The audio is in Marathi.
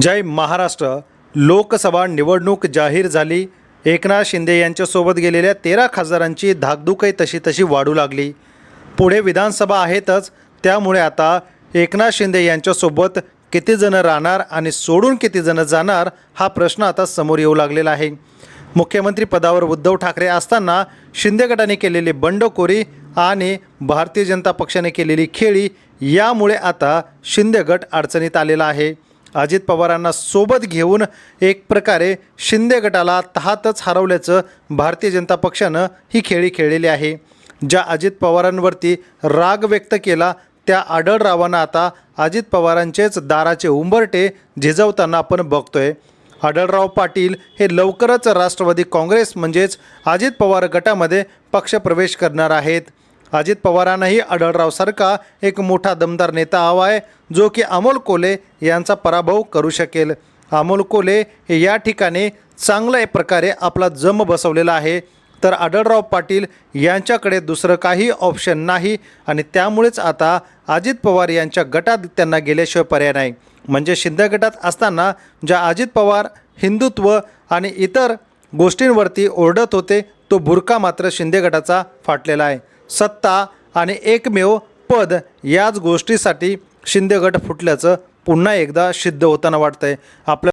जय महाराष्ट्र. लोकसभा निवडणूक जाहीर झाली. एकनाथ शिंदे यांच्यासोबत गेलेल्या तेरा खासदारांची धाकधुकही तशी तशी वाढू लागली. पुढे विधानसभा आहेतच. त्यामुळे आता एकनाथ शिंदे यांच्यासोबत किती जणं राहणार आणि सोडून किती जणं जाणार हा प्रश्न आता समोर येऊ लागलेला आहे. मुख्यमंत्री पदावर उद्धव ठाकरे असताना शिंदे गटाने केलेली बंडखोरी आणि भारतीय जनता पक्षाने केलेली खेळी यामुळे आता शिंदे गट अडचणीत आलेला आहे. अजित पवारांना सोबत घेऊन एक प्रकारे शिंदे गटाला तहातच हरवल्याचं भारतीय जनता पक्षानं ही खेळी खेळलेली आहे. ज्या अजित पवारांवरती राग व्यक्त केला त्या आढळरावांना आता अजित पवारांचेच दाराचे उंबरटे झिजवताना आपण बघतोय. आढळराव पाटील हे लवकरच राष्ट्रवादी काँग्रेस म्हणजेच अजित पवार गटामध्ये पक्षप्रवेश करणार आहेत. अजित पवारांनाही आढळरावसारखा एक मोठा दमदार नेता हवा आहे जो की अमोल कोले यांचा पराभव करू शकेल. अमोल कोले हे या ठिकाणी चांगल्या प्रकारे आपला जम बसवलेला आहे. तर आढळराव पाटील यांच्याकडे दुसरं काही ऑप्शन नाही आणि त्यामुळेच आता अजित पवार यांच्या गटात त्यांना गेल्याशिवाय पर्याय नाही. म्हणजे शिंदे गटात असताना ज्या अजित पवार हिंदुत्व आणि इतर गोष्टींवरती ओरडत होते तो बुरका मात्र शिंदे गटाचा फाटलेला आहे. सत्ता आणि एकमेव पद याच गोष्टीसाठी शिंदे गट फुटल्याचं पुन्हा एकदा सिद्ध होताना वाटतंय. आपल्या